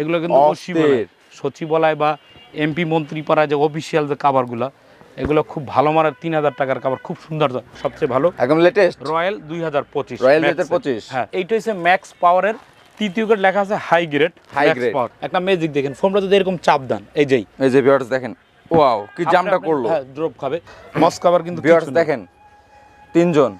এগুলো কিন্তু অস্থির। সচিবালয় বা এমপি মন্ত্রী পাড়া যে অফিসিয়াল যে কাভারগুলো এগুলো খুব ভালো মানের তিন হাজার টাকার কাভার খুব সুন্দর সবচেয়ে ভালো। একদম লেটেস্ট রয়্যাল দুই হাজার পঁচিশ Royal 2025 হ্যাঁ এইটা হচ্ছে ম্যাক্স পাওয়ারের তৃতীয় গ্রেড লেখা আছে high grade high grade power একটা ম্যাজিক দেখেন ফোনটা যদি এরকম চাপ দেন এই যেই এই যে ভিউয়ার্স দেখেন ওয়াও কি জামটা করল। হ্যাঁ ড্রপ খাবে। মস কাভার কিন্তু ভিউয়ার্স দেখেন তিনজন।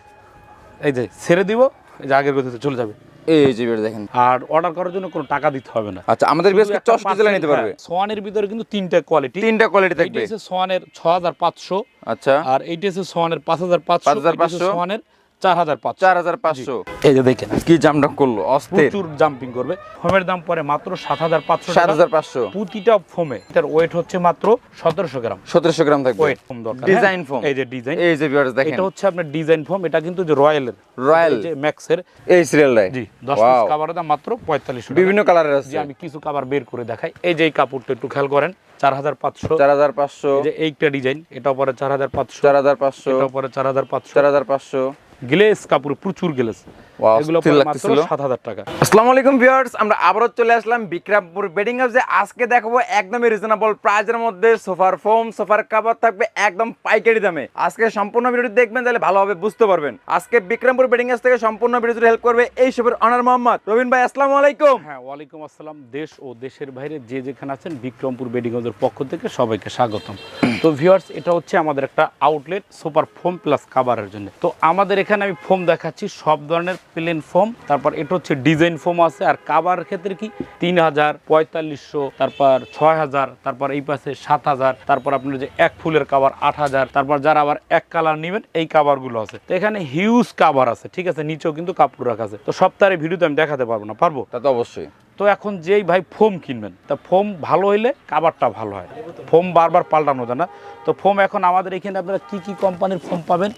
এই যে ছেড়ে দিব এই যে আগের গতিতে চলে যাবে। এই যে ভিউয়ার্স দেখেন। আর অর্ডার করার জন্য কোনো টাকা দিতে হবে না। আচ্ছা আমাদের ভিউয়ার্সকে চশ ডিজেলে নিতে পারবে। সোয়ানের ভিতরে কিন্তু তিনটা কোয়ালিটি তিনটা কোয়ালিটি থাকবে। হচ্ছে সোয়ানের ছ হাজার পাঁচশো। আচ্ছা। আর এইটা হচ্ছে সোয়ানের পাঁচ হাজার পাঁচশো 5500 সোয়ানের চার হাজার পাঁচশো। চার হাজার পাঁচশো। এই যে দেখেন কি জামটা করল? অস্থির। প্রচুর জাম্পিং করবে। ফোমের দাম পরে মাত্র সাত হাজার পাঁচশো সাত হাজার পাঁচশো। প্রতিটা ফোমে ওয়েট হচ্ছে মাত্র সতেরোশো গ্রাম। সতেরোশো গ্রাম থাকবে। ওয়েট ফোম দরকার ডিজাইন হ্যাঁ? ফোম এই যে ডিজাইন এই যে ভিউয়ার্স দেখেন। এটা হচ্ছে আপনার ডিজাইন ফোম এটা কিন্তু যে রয়্যালের রয়্যাল যে ম্যাক্সের এই সিরিয়ালটাই জি দশ পিস Wow. কাভারের দাম মাত্র পঁয়তাল্লিশশো বিভিন্ন কালারের আছে। আমি কিছু কাভার বের করে দেখাই। এই যে এই কাপড়টা একটু খেয়াল করেন চার হাজার পাঁচশো। চার হাজার পাঁচশো। যে এইটা ডিজাইন এটা পরে চার হাজার পাঁচশো। চার হাজার পাঁচশো। এটা পরে চার হাজার পাঁচশো। চার হাজার পাঁচশো। গ্লেস কাপড় প্রচুর গ্লেস Wow, এগুলো মাত্র সাত হাজার টাকা। আসসালামু আলাইকুম ভিউয়ার্স আমরা আবারও চলে আসলাম বিক্রমপুর বেডিং হাউসে। আজকে দেখাবো একদমই রিজনেবল প্রাইজের মধ্যে সোফার ফোম সোফার কাভার থাকবে একদম পাইকারি দামে। আজকে সম্পূর্ণ ভিডিওটি দেখবেন তাহলে ভালোভাবে বুঝতে পারবেন। আজকে বিক্রমপুর বেডিং হাউস থেকে সম্পূর্ণ ভিডিওটি হেল্প করবে এই অনার মোহাম্মদ রবিন ভাই আসসালামু আলাইকুম। হ্যাঁ ওয়ালাইকুম আসসালাম। দেশ ও দেশের বাইরে যে যেখানে আছেন বিক্রমপুর বেডিং বেডিগঞ্জের পক্ষ থেকে সবাইকে স্বাগতম। তো ভিউয়ার্স এটা হচ্ছে আমাদের একটা আউটলেট সুপার ফোম প্লাস কাভারের জন্য। তো আমাদের এখানে আমি ফোম দেখাচ্ছি সব ধরনের প্লেন ফোম তারপর এটা হচ্ছে ডিজাইন ফোম আছে। আর কাবার ক্ষেত্রে কি? তিন হাজার পঁয়তাল্লিশশো, তারপর ছয় হাজার তারপর এই পাশে সাত হাজার তারপর আপনার যে এক ফুলের কাবার আট হাজার তারপর যারা আবার এক কালার নেবেন, এই কাভারগুলো আছে। তো এখানে হিউজ কাবার আছে, ঠিক আছে? নিচেও কিন্তু কাপড় রাখা আছে। তো সপ্তাহের ভিডিওতে আমি দেখাতে পারব না, পারব? তা তো অবশ্যই। তো এখন যেই ভাই ফোম কিনবেন তা ফোম ভালো হইলে কাবারটা ভালো হয়। ফোম বারবার পাল্টানো যায় না। তো ফোম এখন আমাদের এখানে আপনারা কি কি কোম্পানির ফোম পাবেন?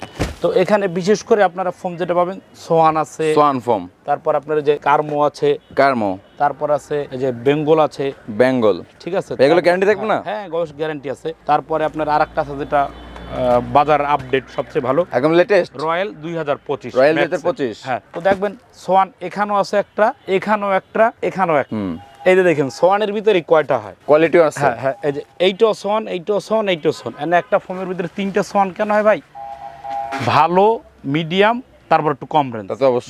তো এখানে বিশেষ করে আপনারা ফোম যেটা পাবেন সোয়ান আছে সোয়ান ফোম। তারপর আপনার যে কার্মো আছে কার্মো। তারপর আছে এই যে বেঙ্গল আছে। বেঙ্গল। ঠিক আছে এগুলো guarantee থাকবে না? হ্যাঁ গ্যারান্টি আছে। তারপরে আপনার আর একটা আছে যেটা বাজার আপডেট সবচেয়ে ভালো। একদম লেটেস্ট রয়্যাল দুই হাজার পঁচিশ রয়্যাল পঁচিশ? হ্যাঁ তো দেখবেন সোয়ান এখানেও আছে একটা এখানেও একটা এখানেও একটা। এই যে দেখেন সোয়ানের ভিতরে কয়টা হয়? কোয়ালিটি আছে। হ্যাঁ হ্যাঁ এই যে এইটাও সোয়ান এইটাও সোয়ান এইটাও সোয়ান একটা ফোনের ভিতরে তিনটা সোয়ান কেন হয় ভাই? ভালো মিডিয়াম তারপর একটু কম রেঞ্জ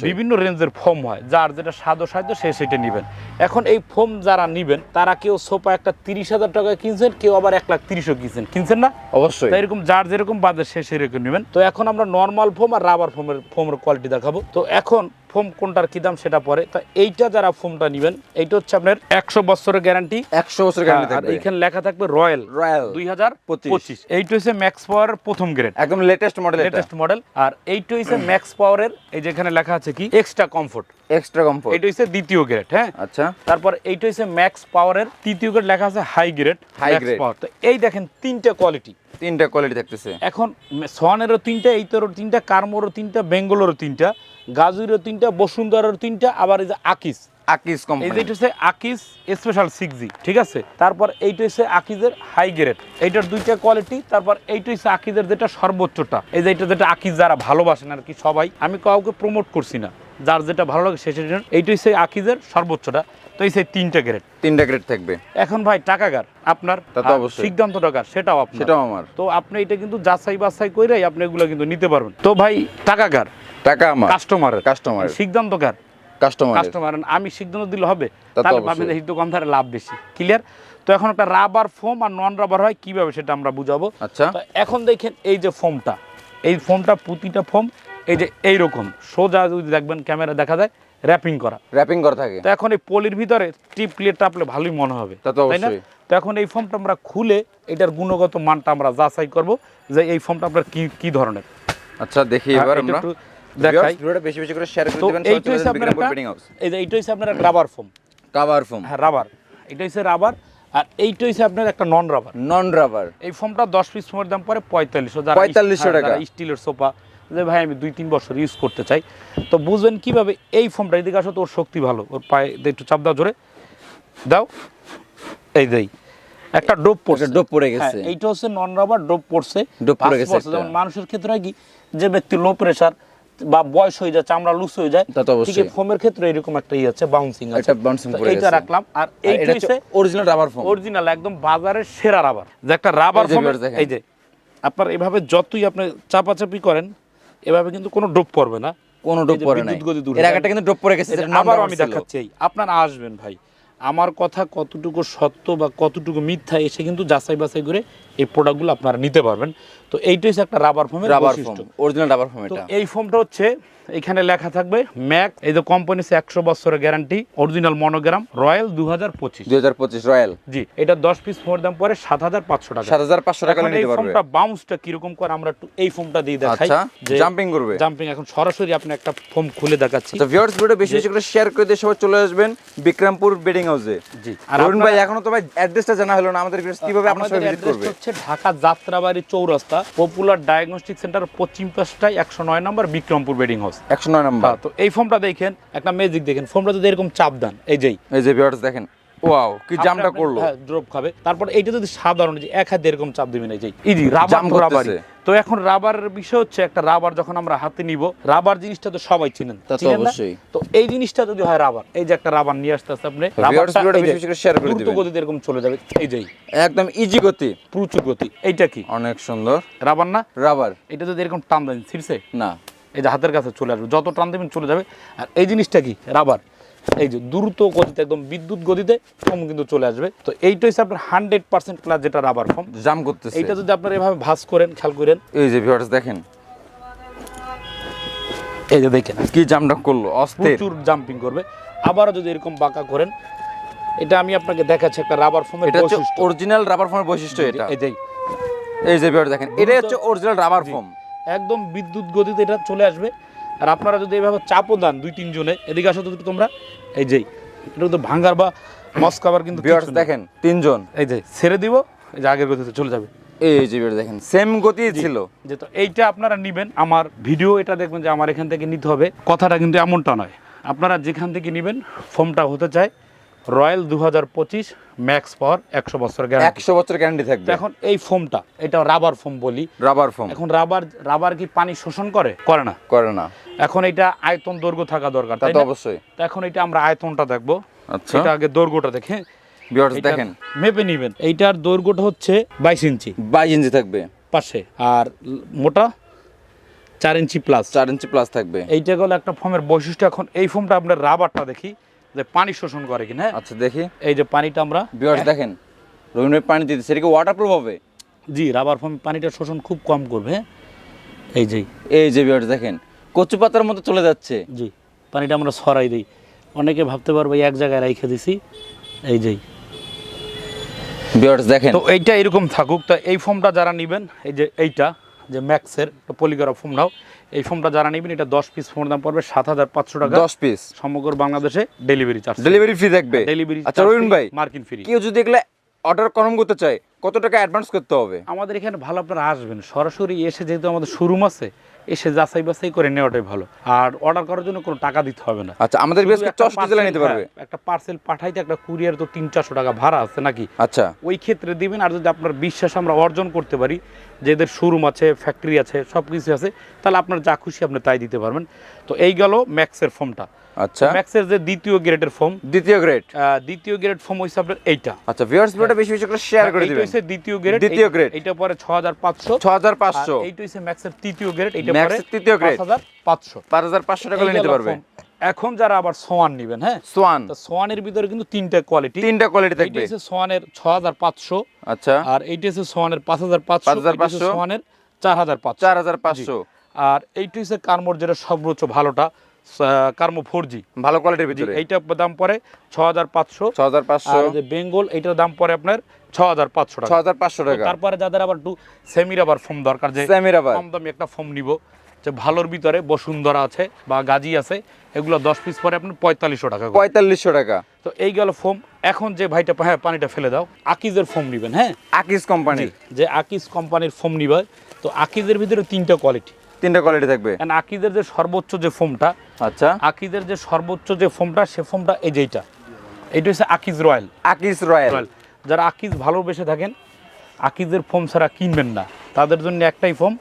বিভিন্ন রেঞ্জের ফোম হয় যার যেটা সাদো সাধ্য সে সেটা নেবেন। এখন এই ফোম যারা নেবেন তারা কেউ সোফা একটা তিরিশ হাজার টাকা কিনছেন কেউ আবার এক লাখ তিরিশও কিনছেন। কিনছেন না? অবশ্যই। এরকম যার যেরকম বাজেট সে সেরকম নেবেন। তো এখন আমরা নর্মাল ফোম আর রাবার ফোমের ফোমের কোয়ালিটি দেখাবো। তো এখন ফোম কোনটার কি দাম সেটা পরে। তো এইটা যারা ফোমটা নেবেন এইটা হচ্ছে আপনার একশো বছরের গ্যারান্টি একশো বছর গ্যারান্টি আর এইখানে লেখা থাকবে রয়্যাল। রয়্যাল। দুই হাজার পঁচিশ। এইটা হচ্ছে ম্যাক্স পাওয়ার প্রথম গ্রেড একদম লেটেস্ট মডেল এটা। লেটেস্ট মডেল আর এইটা হচ্ছে ম্যাক্স পাওয়ারের এই যেখানে লেখা আছে কি? এক্সট্রা কমফোর্ট এক্সট্রা কমফোর্ট এইটা হচ্ছে দ্বিতীয় গ্রেড হ্যাঁ? আচ্ছা। তারপর এইটা হচ্ছে ম্যাক্স পাওয়ারের তৃতীয় গ্রেড লেখা আছে high grade high grade power তো এই দেখেন তিনটা কোয়ালিটি তিনটা কোয়ালিটি থাকতেছে। এখন সোয়ানেরও তিনটা এইতরও তিনটা কার্মোরও তিনটা বেঙ্গলোরও তিনটা গাজুরও তিনটা বসুন্ধরারও তিনটা আবার এই যে আকিস। আকিস এই কোম্পানি যে এটা হচ্ছে আকিস স্পেশাল সিক্স জি ঠিক আছে? তারপর এইটা হচ্ছে আকিজের হাই গ্রেড এইটার দুইটা কোয়ালিটি তারপর এইটা হচ্ছে আকিজের যেটা সর্বোচ্চটা। এই যে এটা যেটা আকিজ যারা ভালোবাসেন আর কি সবাই আমি কাউকে প্রমোট করছি না। যার যেটা ভালো লাগে সে সেটা। এইটা হচ্ছে আকিজের সর্বোচ্চটা। তো এই সেই তিনটা গ্রেড তিনটা গ্রেড থাকবে। এখন ভাই টাকাগার আপনার। সিদ্ধান্ত টাকার সেটাও আপনার। সেটাও আমার। তো আপনি এটা কিন্তু যাচাই বাছাই কইরাই আপনি এগুলো কিন্তু নিতে পারবেন। তো ভাই টাকাগার টাকা আমার। কাস্টমারের কাস্টমার সিদ্ধান্তকার কাস্টমার কাস্টমার আমি সিদ্ধান্ত দিলে হবে। তাহলে। ভাবি এই দোকানদারের লাভ বেশি। ক্লিয়ার তো এখন একটা রাবার ফোম আর নন রাবার হয় কীভাবে সেটা আমরা বুঝাবো? আচ্ছা। এখন দেখেন এই যে ফোমটা এই ফোমটা প্রতিটা ফোম এই যে এইরকম। সোজা যদি দেখবেন ক্যামেরা দেখা যায় র্যাপিং করা। র্যাপিং করা থাকে। তো এখন এই পলির ভিতরে টিপ ক্লিয়ার টাপলে ভালোই মনে হবে। তা তো তাই না? অবশ্যই। তো এখন এই ফোমটা আমরা খুলে এটার গুণগত মানটা আমরা যাচাই করব যে এই ফোমটা আপনার কি কি ধরনের। আচ্ছা দেখি এবার হ্যাঁ, আমরা। দেখাই। ভিডিওটা বেশি বেশি করে শেয়ার করে দিবেন এইটা হচ্ছে আপনার এই যে এইটা হচ্ছে আপনার রাবার ফোম কভার ফোম হ্যাঁ রাবার এটা হচ্ছে রাবার আর এইটা হচ্ছে আপনার একটা নন রাবার নন রাবার এই ফর্মটা দশ পিস ফোমের দাম পরে পঁয়তাল্লিশশো। 4500 টাকা। স্টিলের সোফা যে ভাই আমি দুই তিন বছর ইউজ করতে চাই। তো বুঝবেন কীভাবে এই ফোমটা এদিকে আসো তো ওর শক্তি ভালো। ওর পায়ে একটু চাপ দাও জোরে। দাও। এই দেই। একটা ডোপ পড়ছে। ডোপ পড়ে গেছে। হ্যাঁ, এইটা হচ্ছে নন রাবার ডোপ পড়ছে। ডোপ পড়ে গেছে যেমন মানুষের ক্ষেত্রে কি যে ব্যক্তি লো প্রেশার বা বয়স হয়ে যায় চামড়া লুজ হয়ে যায় তা তো অবশ্যই। ঠিক ফোমের ক্ষেত্রে এরকম একটা ই আছে বাউন্সিং আছে। bouncing তো পড়ে এইটা রাখলাম। আর আর এইটা হচ্ছে অরিজিনাল রাবার ফোম অরিজিনাল একদম বাজারের সেরা রাবার যে একটা রাবার ফোম এই যে আপনার এভাবে যতই আপনি চাপাচাপি করেন এভাবে কিন্তু কোনো ডোপ পড়বে না। কোনো ডোপ পড়ে না গতি দূর এর আগে কিন্তু ডোপ পড়ে গেছে এটা দেওয়া আমি দেখাচ্ছি আপনারা আসবেন ভাই। আমার কথা কতটুকু সত্য বা কতটুকু মিথ্যা এসে কিন্তু যাচাই বাছাই করে এই প্রোডাক্টগুলো আপনারা নিতে পারবেন। তো এইটাই হচ্ছে একটা রাবার ফোমের rubber foam original rubber foam তো এটা। এই ফোমটা হচ্ছে এখানে লেখা থাকবে ম্যাক এই যে কোম্পানি একশো বছরের গ্যারান্টি অরিজিনাল মনোগ্রাম রয়্যাল দু হাজার পঁচিশ। দুই হাজার পঁচিশ রয়্যাল জি এটা দশ পিস ফোমের দাম পরে সাত হাজার পাঁচশো টাকা। সাত হাজার পাঁচশো টাকা এই ফোমটা বাউন্সটা কীরকম করে আমরা একটু এই ফোমটা দিয়ে দেখাই। আচ্ছা জাম্পিং করবে। জাম্পিং এখন সরাসরি আপনি একটা ফোম খুলে দেখাচ্ছি। আচ্ছা ভিউয়ার্স ভিডিও বেশি বেশি করে শেয়ার করে দিয়ে সবাই চলে আসবেন বিক্রমপুর বেডিং হাউসে। জি আর অরুণ ভাই এখনও তো ভাই অ্যাড্রেসটা জানা হলো না। আমাদের কীভাবে আপনার সাথে ভিজিট করবে? হচ্ছে Dhaka Jatrabari Chowrasta popular diagnostic centre পশ্চিম পাশটায় একশো নয় নম্বর বিক্রমপুর বেডিং হাউস একশো নয় নম্বর। তো এই ফোনটা দেখেন একটা ম্যাজিক দেখেন। ফোনটা যদি এরকম চাপ দেন এই যেই। এই যে ভিউয়ার্স দেখেন। ওয়াও কি জামটা করল? ড্রপ খাবে। তারপর এইটা যদি সাধারণ যে এক হাতে এরকম চাপ দিবেন এই যে ইজি রাবার জাম তো এখন রাবারের বিষয় হচ্ছে একটা রাবার যখন আমরা হাতে নিব রাবার জিনিসটা তো সবাই চিনেন। তো অবশ্যই। তো এই জিনিসটা যদি হয় রাবার এই যে একটা রাবার নিয়ে আসতে আসতে আপনি রাবারটা যে। গতিতে এরকম চলে যাবে এই যেই একদম ইজি গতি। প্রচুর গতি। এইটা কি? অনেক সুন্দর। রাবার না? রাবার। এটা যদি এরকম টান দেন ছিঁড়ছে? না। এই যে হাতের কাছে চলে আসবে। যত টান দেবেন চলে যাবে। আর এই জিনিসটা কি? রাবার। এই যে দ্রুত গতিতে একদম বিদ্যুৎ গতিতে ফোম কিন্তু চলে আসবে। তো এইটা হচ্ছে আপনার হান্ড্রেড পার্সেন্ট প্লাস যেটা রাবার ফোম জাম করতেছে। এইটা যদি আপনার এভাবে ভাঁজ করেন খেয়াল করেন। এই যে ভিউয়ার্স দেখেন। এই যে দেখেন। কি জামটা করল? অস্থির। প্রচুর জাম্পিং করবে। আবারও যদি এরকম বাঁকা করেন এটা আমি আপনাকে দেখাচ্ছি একটা রাবার ফোমের এটা হচ্ছে অরিজিনাল রাবার ফোমের বৈশিষ্ট্য এটা। এই যে এই যে ভিউয়ার্স দেখেন এটা হচ্ছে অরিজিনাল রাবার ফোম একদম বিদ্যুৎ গতিতে এটা চলে আসবে। আর আপনারা যদি এভাবে চাপও দেন দুই তিনজনে এদিকে আসো তো তোমরা। এই যেই এটা তো ভাঙ্গার বা মস মস্কাবার কিন্তু। দেখেন তিনজন। এই যে ছেড়ে দিব এই যে আগের গতিতে চলে যাবে। এই যে দেখেন সেম গতি ছিল। যে তো এইটা আপনারা নেবেন আমার ভিডিও এটা দেখবেন যে আমার এখান থেকে নিতে হবে কথাটা কিন্তু এমনটা নয়। আপনারা যেখান থেকে নেবেন ফর্মটা হতে চায় রয়্যাল দু হাজার পঁচিশ ম্যাক্স পাওয়ার একশো বছর গ্যারান্টি। একশো বছর গ্যারান্টি থাকবে। এখন এই ফোমটা এটা রাবার ফোম বলি। Rubber foam. এখন রাবার রাবার কি পানি শোষণ করে? করে না। করে না। এখন এটা আয়তন দৈর্ঘ্য থাকা দরকার তা তো অবশ্যই। তো এখন এটা আমরা আয়তনটা দেখব। আচ্ছা। এটা আগে দৈর্ঘ্যটা দেখে দেখেন। মেপে নিবেন। এইটার দৈর্ঘ্যটা হচ্ছে বাইশ ইঞ্চি। বাইশ ইঞ্চি থাকবে। পাশে। আর মোটা চার ইঞ্চি প্লাস চার ইঞ্চি প্লাস থাকবে। এইটা গেল একটা ফোমের বৈশিষ্ট্য। এখন এই ফোমটা আপনার রাবারটা দেখি। যে পানি শোষণ করে কিনা হ্যাঁ? আচ্ছা দেখি। এই যে পানিটা আমরা ভিউয়ার্স দেখেন রবীন্দ্র পানি দিতে সেটা কি ওয়াটারপ্রুফ হবে? জি রাবার ফোম পানিটা শোষণ খুব কম করবে হ্যাঁ? এই যে। এই যে ভিউয়ার্স দেখেন কচু পাতার মতো চলে যাচ্ছে। জি পানিটা আমরা সরাই দিই। অনেকে ভাবতে পারবে এক জায়গায় রাইখে দিছি এই যেই ভিউয়ার্স দেখেন। তো এইটা এরকম থাকুক তো এই ফোমটা যারা নেবেন এই যে এইটা যে ম্যাক্সের পলিগ্রাফ ফোম নাও এই ফোনটা যারা নেবেন এটা দশ পিস ফোন দাম পড়বে সাত হাজার পাঁচশো টাকা। দশ পিস সমগ্র বাংলাদেশে ডেলিভারি চার্জ ডেলিভারি ফ্রি থাকবে ডেলিভারি আচ্ছা রবীন ভাই মার্কিন ফ্রি কেউ যদি দেখলে অর্ডার কনফার্ম করতে চায় কত টাকা অ্যাডভান্স করতে হবে? আমাদের এখানে ভালো আপনারা আসবেন। সরাসরি এসে যেহেতু আমাদের শোরুম আছে এসে যাচাই বাছাই করে নেওয়াটাই ভালো। আর অর্ডার করার জন্য কোনো টাকা দিতে হবে না। আচ্ছা আমাদের জেলা নিতে পারবে। হ্যাঁ, একটা পার্সেল পাঠাইতে একটা কুরিয়ার তো তিন চারশো টাকা ভাড়া আছে নাকি? আচ্ছা। ওই ক্ষেত্রে দিবেন আর যদি আপনার বিশ্বাস আমরা অর্জন করতে পারি যে এদের শোরুম আছে ফ্যাক্টরি আছে সব কিছু আছে তাহলে আপনার যা খুশি আপনি তাই দিতে পারবেন। তো এই গেল ম্যাক্সের ফোমটা আচ্ছা। ম্যাক্সের যে দ্বিতীয় গ্রেডের ফোম দ্বিতীয় গ্রেড দ্বিতীয় গ্রেড ফোম হচ্ছে আপনার এইটা। আচ্ছা ভিউয়ার্স ভিডিওটা বেশি বেশি করে শেয়ার করে এইটা দিবেন। হচ্ছে দ্বিতীয় গ্রেড দ্বিতীয় grade। এইটা পরে ছ হাজার পাঁচশো। 6500 এইটা হচ্ছে ম্যাক্সের তৃতীয় গ্রেড Max পরে তৃতীয় হাজার পাঁচশো। 5500 টাকা নিতে পারবে। এখন যারা আবার সোয়ান নেবেন হ্যাঁ? সোয়ান। সোয়ানের ভিতরে কিন্তু তিনটা কোয়ালিটি তিনটা কোয়ালিটি থাকবে। হচ্ছে সোয়ানের ছ হাজার পাঁচশো। আচ্ছা। আর এইটা হচ্ছে সোয়ানের পাঁচ হাজার পাঁচশো। 5500 সোয়ানের চার হাজার পাঁচশো। 4500 আর এইটা হচ্ছে কার্মোর যেটা সর্বোচ্চ ভালোটা। কার্মো ফোর জি ভালো কোয়ালিটির ভিতরে। এইটা দাম পরে ছ হাজার পাঁচশো। আর 6500 যে বেঙ্গল এইটার দাম পরে আপনার ছ হাজার পাঁচশো টাকা। 6500 তো টাকা। তারপরে যাদের আবার একটু সেমি রাবার ফোম দরকার যে সেমি রাবার কম দামি একটা ফোম নিব যে ভালোর ভিতরে বসুন্ধরা আছে বা গাজী আছে এগুলো দশ পিস পরে আপনার পঁয়তাল্লিশশো টাকা। 4500 টাকা। তো এই গেল ফোম এখন যে ভাইটা হ্যাঁ পানিটা ফেলে দাও। আকিজের ফোম নিবেন হ্যাঁ? আকিস কোম্পানি যে আকিজ কোম্পানির ফোম নিবে। তো আকিজের ভিতরে তিনটা কোয়ালিটি তিনটা কোয়ালিটি থাকবে। কারণ আকিজের যে সর্বোচ্চ যে ফোমটা আচ্ছা। আকিজের যে সর্বোচ্চ যে ফোমটা সে ফোমটা এই যেইটা এইটা। হচ্ছে আকিজ রয়্যাল আকিস রয়্যাল যারা আকিজ ভালোবেসে থাকেন আকিজের ফোম ছাড়া কিনবেন না। তাদের জন্য একটাই ফোম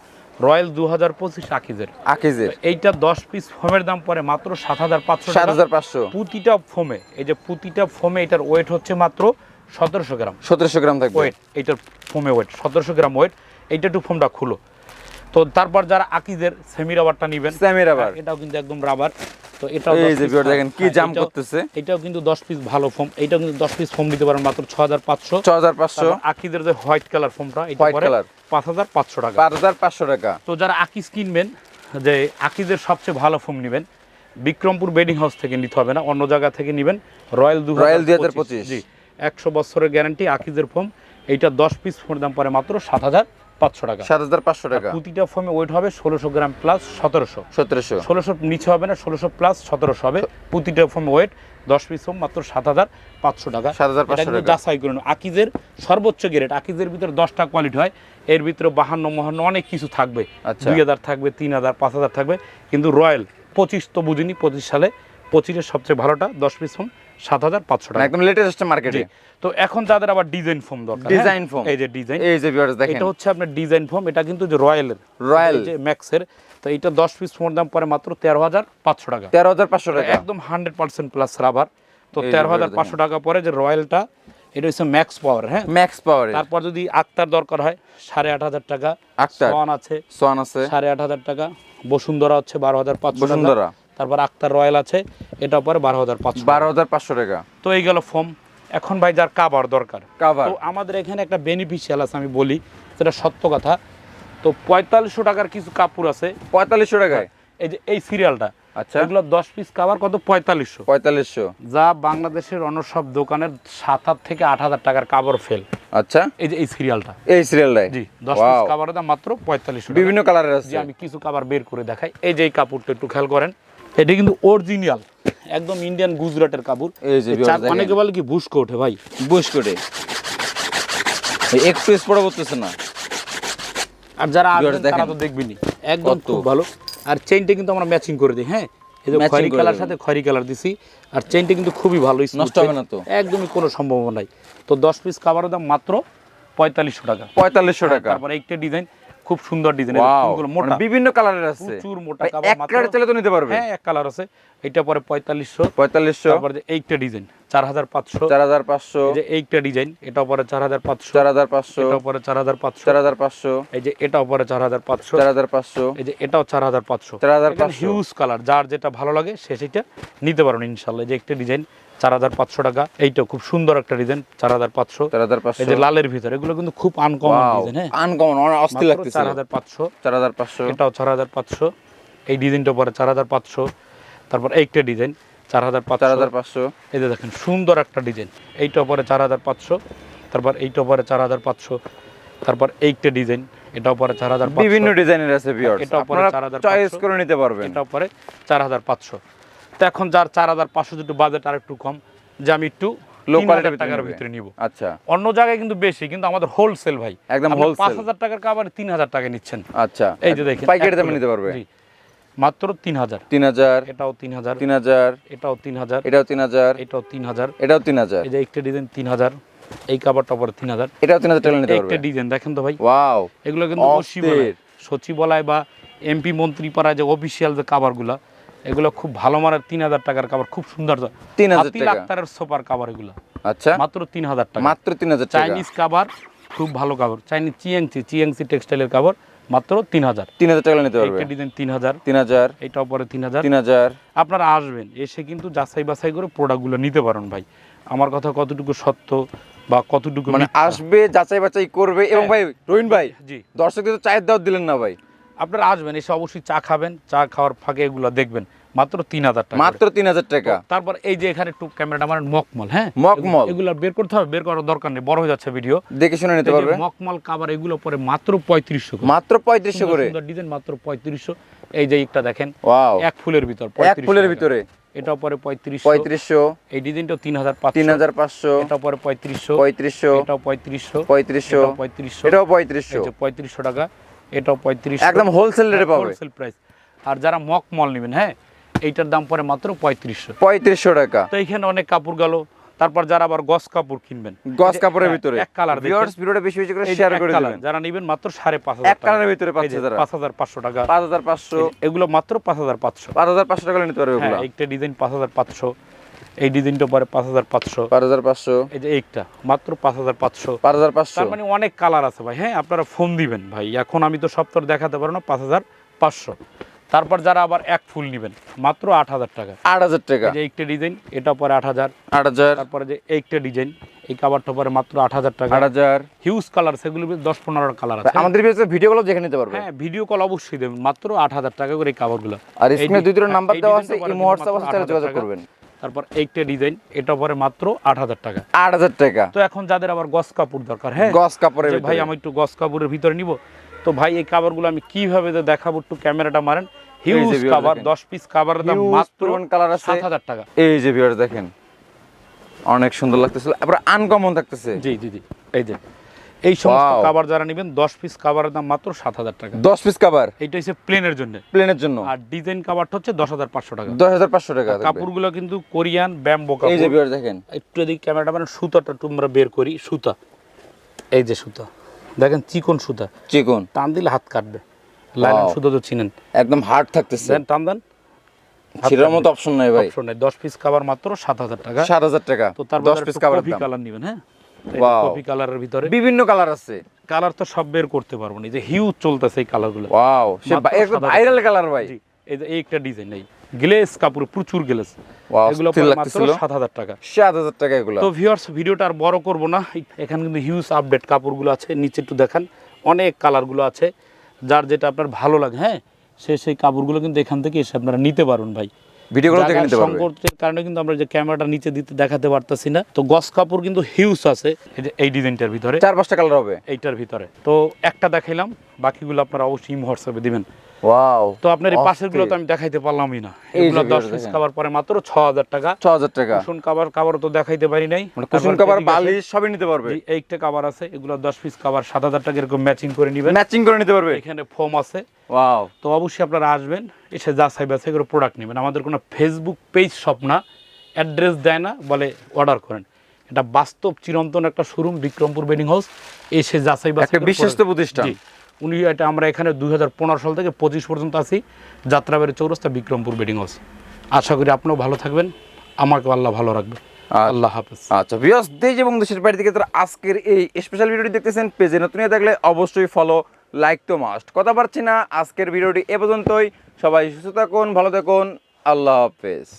রয়্যাল দু হাজার পঁচিশ আকিজের আকিজের এইটা দশ পিস ফোমের দাম পরে মাত্র সাত হাজার পাঁচশো সাত হাজার পাঁচশো। প্রতিটা ফোমে এই যে প্রতিটা ফোমে এটার ওয়েট হচ্ছে মাত্র সতেরোশো গ্রাম। সতেরোশো গ্রাম থাকবে। ওয়েট এইটার ফোমে ওয়েট সতেরোশো গ্রাম ওয়েট এইটা একটু ফোমটা খুলো। তো তারপর যারা আকিজের সেমি রাবারটা নেবেন Semi rubber। এটাও কিন্তু একদম রাবার তো এটাও এই যে ভিউয়ার দেখেন কি হ্যাঁ, জাম করতেছে। এটাও কিন্তু দশ পিস ভালো ফোম এটাও কিন্তু দশ পিস ফোম দিতে পারেন মাত্র ছ হাজার পাঁচশো। ছ হাজার পাঁচশো। আকিদের যে হোয়াইট কালার ফোমটা এটা পরে color। পাঁচ হাজার পাঁচশো টাকা। পাঁচ হাজার পাঁচশো টাকা। তো যারা আকিস কিনবেন যে আকিদের সবচেয়ে ভালো ফোম নেবেন বিক্রমপুর বেডিং হাউস থেকে নিতে হবে না অন্য জায়গা থেকে নেবেন রয়্যাল দু Royal 2025 জি একশো বছরের গ্যারান্টি আকিজের ফোম এইটা দশ পিস ফোমের দাম পরে মাত্র সাত হাজার পাঁচশো টাকা। সাত হাজার পাঁচশো টাকা। প্রতিটা ফোমে ওয়েট হবে ষোলোশো গ্রাম প্লাস সতেরোশো। সতেরোশো। ষোলোশো নিচে হবে না ষোলোশো প্লাস সতেরোশো হবে। প্রতিটা ফোমে ওয়েট দশ পিস ফোম মাত্র সাত হাজার পাঁচশো টাকা। 7,500 এটা কিন্তু টাকা। যাচাই করে নিন। আকিজের সর্বোচ্চ গ্রেড আকিজের ভিতরে দশটা কোয়ালিটি হয়। এর ভিতরে বাহান্ন মহান্ন অনেক কিছু থাকবে। আচ্ছা। দুই হাজার থাকবে তিন হাজার পাঁচ হাজার থাকবে। কিন্তু রয়্যাল পঁচিশ তো বুঝিনি পঁচিশ সালে পঁচিশের সবচেয়ে ভালোটা দশ পিস ফোম সাত হাজার পাঁচশো টাকা। একদম লেটেস্ট মার্কেটে তো এখন যাদের আবার ডিজাইন ফোম দরকার হ্যাঁ? Design foam। এই যে ডিজাইন এই যে ভিউয়ার্স দেখেন। এটা হচ্ছে আপনার ডিজাইন ফোম এটা কিন্তু যে রয়্যালের Royal। যে ম্যাক্সের তো এটা দশ পিস ফোমের দাম পরে মাত্র তেরো হাজার পাঁচশো টাকা। তেরো হাজার পাঁচশো টাকা। একদম হান্ড্রেড পার্সেন্ট প্লাস রাবার তো তেরো হাজার। পাঁচশো টাকা পরে যে রয়্যালটা এটা হচ্ছে ম্যাক্স পাওয়ার হ্যাঁ? ম্যাক্স পাওয়ারের তারপর যদি আক্তার দরকার হয় সাড়ে আট হাজার টাকা। আক্তার। সোয়ান আছে। সোয়ান আছে। সাড়ে আট হাজার টাকা। বসুন্ধরা হচ্ছে বারো হাজার পাঁচশো বসুন্ধরা। তারপর আক্তার রয়্যাল আছে এটা পরে বারো হাজার পাঁচশো। বারো হাজার পাঁচশো টাকা। তো এই গেল ফোম এখন ভাই যার কাবার দরকার। কাভার তো আমাদের এখানে একটা বেনিফিশিয়াল আছে আমি বলি সেটা সত্য কথা। তো পঁয়তাল্লিশশো টাকার কিছু কাপড় আছে। পঁয়তাল্লিশশো টাকায়? এই যে এই সিরিয়ালটা আচ্ছা। এগুলো দশ পিস কাবার কত? পঁয়তাল্লিশশো। পঁয়তাল্লিশশো। যা বাংলাদেশের অন্য সব দোকানের সাত হাজার থেকে আট হাজার টাকার কাবার ফেল আচ্ছা। এই যে এই সিরিয়ালটা এই সিরিয়ালটাই জি দশ পিস। কাবারের দাম মাত্র পঁয়তাল্লিশশো বিভিন্ন কালারের আছে। আমি কিছু কাবার বের করে দেখাই। এই যে এই কাপড়টা একটু খেয়াল করেন। এটা কিন্তু অরিজিনাল একদম ইন্ডিয়ান গুজরাটের কাপড়। অনেকে বলে কি বুস্ক ওঠে ভাই? করে এই একটু করতেছে না। আর যারা তারা তো দেখবেনি একদম খুব ভালো। আর চেইনটা কিন্তু আমরা ম্যাচিং করে দিই হ্যাঁ? এই যে Matching খয়রি কালার সাথে খয়রি কালার দিছি। আর চেইনটা কিন্তু খুবই ভালো নষ্ট হবে না তো? একদমই কোনো সম্ভাবনা নাই। তো দশ পিস কাভারের দাম মাত্র পঁয়তাল্লিশশো টাকা। পঁয়তাল্লিশশো টাকা। তারপরে একটা ডিজাইন খুব সুন্দর ডিজাইন ওয়াও মোটা মানে বিভিন্ন কালারের আছে প্রচুর মোটা কাভার এক কালার চাইলে তো নিতে পারবে হ্যাঁ এক কালার আছে এটা পরে পঁয়তাল্লিশশো পঁয়তাল্লিশশো তারপরে যে এইটা ডিজাইন চার হাজার পাঁচশো চার হাজার পাঁচশো এই যে এইটা ডিজাইন এটা পরে চার হাজার পাঁচশো চার হাজার পাঁচশো এটা পরে চার হাজার পাঁচশো চার হাজার পাঁচশো এই যে এটাও পরে চার হাজার পাঁচশো চার হাজার পাঁচশো এই যে এটাও চার হাজার পাঁচশো 4,500 হিউজ কালার যার যেটা ভালো লাগে সে সেটা নিতে পারেন ইনশাল্লাহ এই যে একটা ডিজাইন চার হাজার পাঁচশো টাকা এইটা খুব সুন্দর একটা ডিজাইন চার হাজার পাঁচশো চার হাজার পাঁচশো এই যে লালের ভিতরে এগুলো কিন্তু খুব আনকমন ডিজাইন হ্যাঁ আনকমন অস্থির লাগতেছে চার হাজার পাঁচশো চার হাজার পাঁচশো এটাও চার হাজার পাঁচশো এই ডিজাইনটা পরে চার হাজার পাঁচশো তারপর এইটা ডিজাইন চার হাজার চার হাজার পাঁচশো এই যে দেখেন সুন্দর একটা ডিজাইন এইটা পরে চার হাজার পাঁচশো তারপর এইটা পরে চার হাজার পাঁচশো তারপর এইটা ডিজাইন এটাও পরে চার হাজার বিভিন্ন ডিজাইনের আছে এটাও পরে আপনারা 4,500 চয়েস করে নিতে পারবেন এটাও পরে চার হাজার পাঁচশো তো এখন যার চার হাজার পাঁচশো একটু বাজেট আর একটু কম যে আমি একটু লো কোয়ালিটির টাকার ভিতরে নিব আচ্ছা অন্য জায়গায় কিন্তু বেশি কিন্তু আমাদের হোলসেল ভাই একদম আপনি wholesale। টাকার কাবার তিন হাজার টাকা নিচ্ছেন আচ্ছা এই যে দেখেন পাইকারি দামে নিতে পারবে জি। মাত্র তিন হাজার তিন হাজার এটাও এটাও এটাও এই যে একটা ডিজাইন তিন হাজার এই পরে এটাও তিন হাজার টাকা নিতে একটা ডিজাইন দেখেন তো ভাই ওয়াও এগুলো কিন্তু সচিবালয় সচিবালয় বা এমপি মন্ত্রী পাড়ায় যে অফিসিয়াল যে কাভারগুলো এগুলো খুব ভালো মানের তিন হাজার টাকার কাভার খুব সুন্দর 3,000 আতিল টাকা। সোপার কাভার এগুলো। আচ্ছা। মাত্র তিন হাজার টাকা। মাত্র তিন হাজার চাইনিজ কাভার খুব ভালো কাভার চাইনিজ চিয়াংসি চিয়াংসি টেক্সটাইলের কাভার মাত্র তিন হাজার। তিন হাজার টাকা নিতে পারবে। একটা ডিজাইন তিন হাজার। তিন হাজার। এটা পরে তিন হাজার। তিন হাজার। আপনারা আসবেন এসে কিন্তু যাচাই বাছাই করে প্রোডাক্টগুলো নিতে পারেন ভাই। আমার কথা কতটুকু সত্য বা কতটুকু মানে আসবে যাচাই বাছাই করবে। এবং ভাই রহিন ভাই জি। দর্শকদের তো চায়ের দাওয়াত দিলেন না ভাই। আপনারা আসবেন এসে অবশ্যই চা খাবেন। চা খাওয়ার ফাঁকে এগুলো দেখবেন। মাত্র তিন হাজার টাকা মাত্র তিন হাজার টাকা। তারপর এই যে এখানে একটু ক্যামেরাটা আমার মকমল হ্যাঁ? মকমল। এগুলো বের করতে হবে বের করার দরকার নেই বড় হয়ে যাচ্ছে ভিডিও দেখে শুনে নিতে পারবে। মকমল কাবার এগুলো পরে মাত্র পঁয়ত্রিশশো মাত্র পঁয়ত্রিশশো করে। ডিজাইন মাত্র পঁয়ত্রিশশো। এই যে একটা দেখেন এক ফুলের ভিতর এক ফুলের ভিতরে। এটাও পরে পঁয়ত্রিশ পঁয়ত্রিশশো। এই ডিজাইনটাও তিন হাজার তিন হাজার পাঁচশো। এটাও পরে পঁয়ত্রিশশো। পঁয়ত্রিশশো। এটাও পঁয়ত্রিশশো। পঁয়ত্রিশশো। পঁয়ত্রিশশো। এটাও পঁয়ত্রিশশো। পঁয়ত্রিশশো টাকা। এটাও পঁয়ত্রিশ একদম হোলসেল রেটে পাবে। হোলসেল প্রাইস আর যারা মক মল নেবেন হ্যাঁ এইটার দাম পরে মাত্র পঁয়ত্রিশশো। পঁয়ত্রিশশো টাকা। তো এইখানে অনেক কাপড় গেল তারপর যারা আবার গস কাপড় কিনবেন। গস কাপড়ের ভিতরে। এক কালার ভিউয়ার্স ভিডিওটা বেশি বেশি করে শেয়ার করে দিবেন। যারা নেবেন মাত্র সাড়ে পাঁচ এক কালারের ভিতরে পাচ্ছে যারা পাঁচ হাজার। পাঁচশো টাকা। পাঁচ হাজার পাঁচশো। এগুলো মাত্র পাঁচ হাজার পাঁচশো। পাঁচ হাজার পাঁচশো টাকা নিতে পারবে হ্যাঁ একটা ডিজাইন পাঁচ হাজার পাঁচশো। এই ডিজাইনটা পরে পাঁচ হাজার পাঁচশো। পাঁচ হাজার পাঁচশো। এই যে এইটা মাত্র পাঁচ হাজার পাঁচশো। পাঁচ হাজার পাঁচশো। তার মানে অনেক কালার আছে ভাই। হ্যাঁ আপনারা ফোন দিবেন ভাই। এখন আমি তো সপ্তাহ দেখাতে পারব না পাঁচ হাজার পাঁচশো। তারপর যারা আবার এক ফুল নেবেন মাত্র আট হাজার টাকা। আট হাজার টাকা। এই যে একটা ডিজাইন এটা পরে আট হাজার। আট হাজার। তারপরে যে একটা ডিজাইন এই কাবারটা পরে মাত্র আট হাজার টাকা। আট হাজার। হিউজ কালার সেগুলো দশ পনেরো কালার আছে। আমাদের ভিডিও কল দেখে নিতে পারবে। হ্যাঁ ভিডিও কল অবশ্যই দেবেন। মাত্র আট হাজার টাকা করে এই কাভারগুলো আর এই স্ক্রিনে দুই দুটো নাম্বার দেওয়া আছে কিন্তু হোয়াটসঅ্যাপ আছে যোগাযোগ করবেন। তারপর এইটা ডিজাইন এটা পরে মাত্র আট হাজার টাকা। আট হাজার টাকা। তো এখন যাদের আবার গস কাপড় দরকার হ্যাঁ? গস কাপড়ের ভাই আমি একটু গস কাপড়ের ভিতরে নিব। তো ভাই এই কাভারগুলো আমি কীভাবে দেখাবো একটু ক্যামেরাটা মারেন। হিউজ কাভার দেখেন। দশ পিস কাভারের দাম মাত্র colour আছে। সাত হাজার টাকা। এই যে ভিউয়ার্স দেখেন। অনেক সুন্দর লাগতেছিল। এবার আনকমন থাকতেছে। জি জি জি। এই যে এই সমস্ত. কাভার যারা নেবেন দশ পিস কাভারের দাম মাত্র সাত হাজার টাকা। দশ পিস কাভার এইটা হচ্ছে প্লেনের জন্য। প্লেনের জন্য। আর ডিজাইন কাভারটা হচ্ছে দশ হাজার পাঁচশো টাকা। দশ হাজার পাঁচশো টাকা। থাকবে। কাপড়গুলো কিন্তু কোরিয়ান ব্যাম্বো কাপড় এই যে কাপড়। ভিউয়ার্স দেখেন। একটু এদিকে ক্যামেরাটা মানে সুতাটা আমরা বের করি সুতা। এই যে সুতা। দেখেন চিকন সুতা। চিকন। টান দিলে হাত কাটবে। লাইন সুতা তো চিনেন। একদম হার্ড থাকতেছে। দেন টান দেন। ছিড়ার মতো অপশন নাই ভাই। অপশন নাই। দশ পিস কাভার মাত্র সাত হাজার টাকা। সাত হাজার টাকা। তো তারপর দশ পিস কাভার কফি কালার নেবেন হ্যাঁ? কফি কালারের ভিতরে? বিভিন্ন কালার আছে। কালার তো সব বের করতে পারব না। যে হিউজ চলতেছে এই কালারগুলো ওয়াও সে ভাইরাল কালার ভাই। এই যে একটা ডিজাইন এই গ্লেস কাপড় প্রচুর গ্লেস এগুলো মাত্র লাগতেছিল। সাত হাজার টাকা। সাত হাজার টাকা এগুলো। তো ভিউয়ার্স ভিডিওটা আর বড় করব না। এখানে কিন্তু হিউজ আপডেট কাপড়গুলো আছে। নিচে একটু দেখান। অনেক কালারগুলো আছে। যার যেটা আপনার ভালো লাগে হ্যাঁ? সে সেই কাপড়গুলো কিন্তু এখান থেকে এসে আপনারা নিতে পারবেন ভাই। ভিডিওগুলো দেখে নিতে পারবে। সংকটের কারণে কিন্তু আমরা যে ক্যামেরাটা নিচে দিতে দেখাতে পারতাছি না। তো গস কাপড় কিন্তু হিউজ আছে। এই ডিজাইনটার ভিতরে। চার পাঁচটা কালার হবে। এইটার ভিতরে। তো একটা দেখাইলাম বাকিগুলো আপনারা অবশ্যই হোয়াটসঅ্যাপে দিবেন। ওয়াও তো আপনার এই পাশেরগুলো তো আমি দেখাইতে পারলামই না। এগুলো দশ viewers পিস দেখেন। পরে মাত্র টাকা। টাকা। কুশন তো দেখাইতে পারি নাই। মানে কুশন তারপর কাভার বালিশ সবই নিতে পারবে। এইটা আছে এগুলো দশ পিস টাকা এরকম ম্যাচিং করে নিবেন। ম্যাচিং করে নিতে পারবে। এখানে ফোম আছে। ওয়াও তো অবশ্যই আপনারা আসবেন এসে যাচাই বাছাই করে প্রোডাক্ট নেবেন। আমাদের কোনো ফেসবুক পেজ শপ না অ্যাড্রেস দেয় না বলে অর্ডার করেন। এটা বাস্তব চিরন্তন একটা শোরুম বিক্রমপুর বেডিং হাউস এসে যাচাই বাছাই একটা বিশ্বস্ত প্রতিষ্ঠান। উনি এটা আমরা এখানে দুই হাজার পনেরো সাল থেকে পঁচিশ পর্যন্ত আছি। Jatrabari Chowrasta Bikrampur bedding house. আশা করি আপনিও ভালো থাকবেন। আমাকে আল্লাহ ভালো রাখবে। আচ্ছা। আল্লাহ হাফেজ। আচ্ছা বিয়স দেশ এবং দেশের বাড়ি থেকে তারা আজকের এই স্পেশাল ভিডিওটি দেখতেছেন পেজে নতুন থাকলে অবশ্যই ফলো লাইক তো মাস্ট কথা পারছি না আজকের ভিডিওটি এ পর্যন্তই। সবাই সুস্থ থাকুন ভালো থাকুন। আল্লাহ হাফেজ।